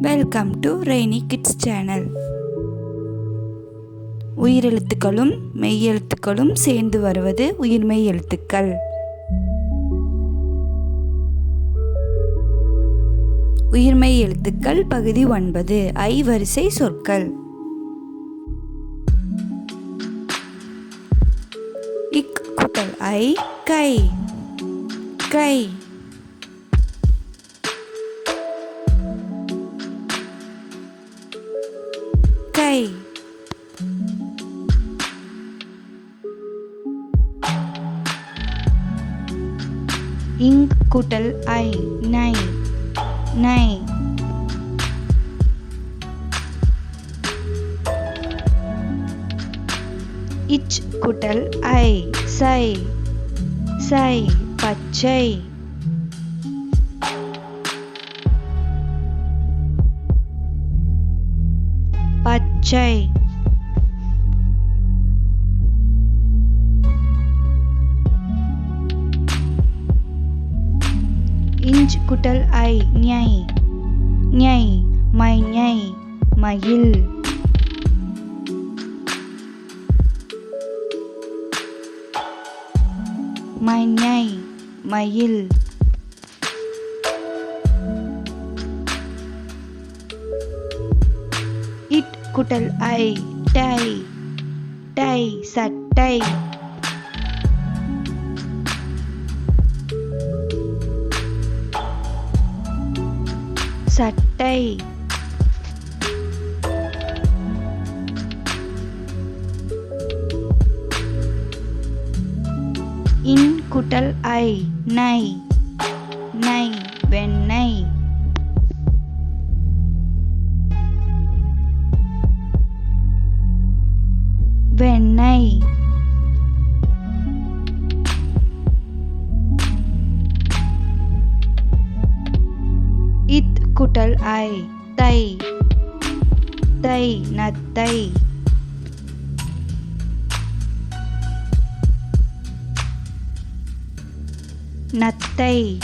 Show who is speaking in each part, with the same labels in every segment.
Speaker 1: Welcome to rainy kids channel உயிரெழுத்துக்களும் மெய்யெழுத்துக்களும் சேர்ந்து வருவது உயிர்மெய் எழுத்துக்கள். உயிர்மெய் எழுத்துக்கள் பகுதி ஒன்பது ஐ வரிசை சொற்கள். இக் கூட்டல் ஐ கை. கை. இங் கூட்டல் ஐ நை நை. இச் குட்டல் ஐ சை சை பச்சை. பச்சை. இஞ்ச் குட்டல் ஐ ஞை ஞை மை ஞை மயில் மை ஞை மயில் இட் குட்டல் ஐ டை டை சட்டை சட்டை இன் குட்டல் ஐ நை நை வெண்ணெய் வெண்ணெய் இத் கூட்டல் ஐ. தை. தை நத்தை. நத்தை.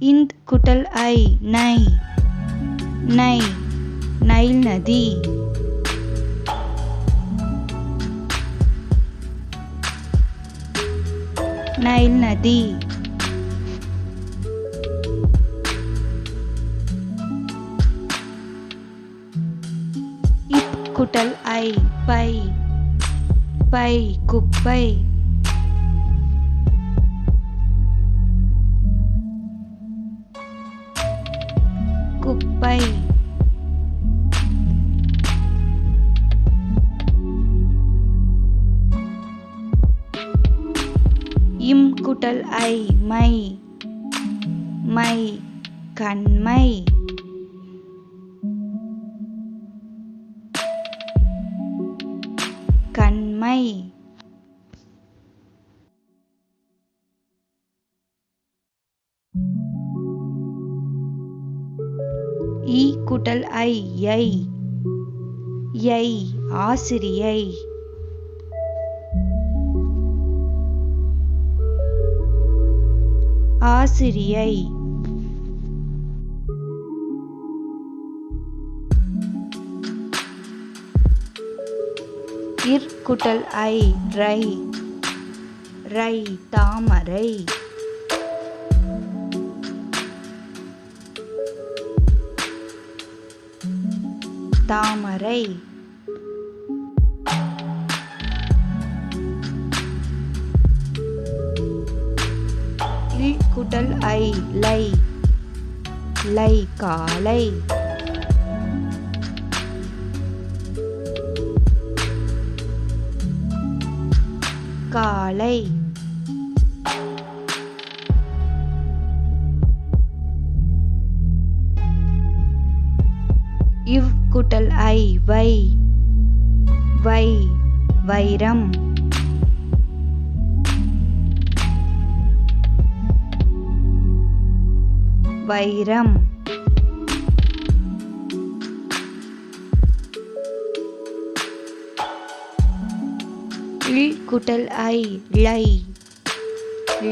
Speaker 1: இந்த் குட்டல் ஐ. நை. நை. நைல் நதி. நைல் நதி இப் குட்டல் ஐ பை பை குப்பை குப்பை ஐ மை மை கண்மை கண்மை ஈ குட்டல் ஐ ஐ யை ஆசிரியை. ஆசிரியை. இற்குட்டல் ஐ ரை ரை தாமரை. தாமரை. குட்டல் ஐ லை லை காலை. காலை. இவ் குட்டல் ஐ வை வை வைரம். வைரம் இல் கூட்டல் ஐ ழை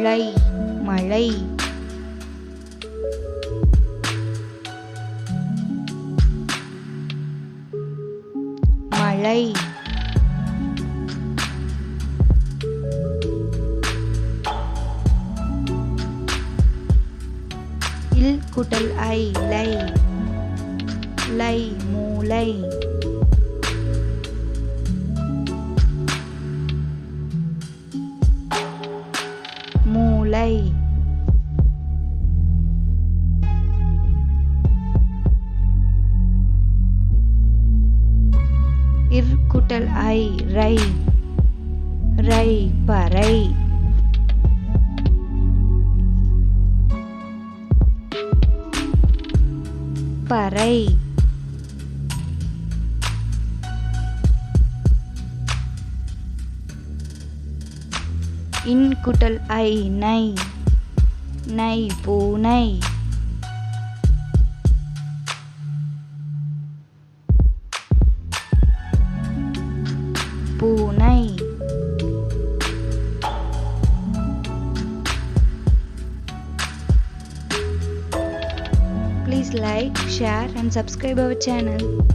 Speaker 1: ழை மழை மழை கூட்டல் ஐ லை லை மூலை மூலை இர் கூட்டல் ஐ ரை. ரை பறை. பறை இன் குட்டல் ஐ நை நை பூனை பூனை Please like, share and subscribe our channel.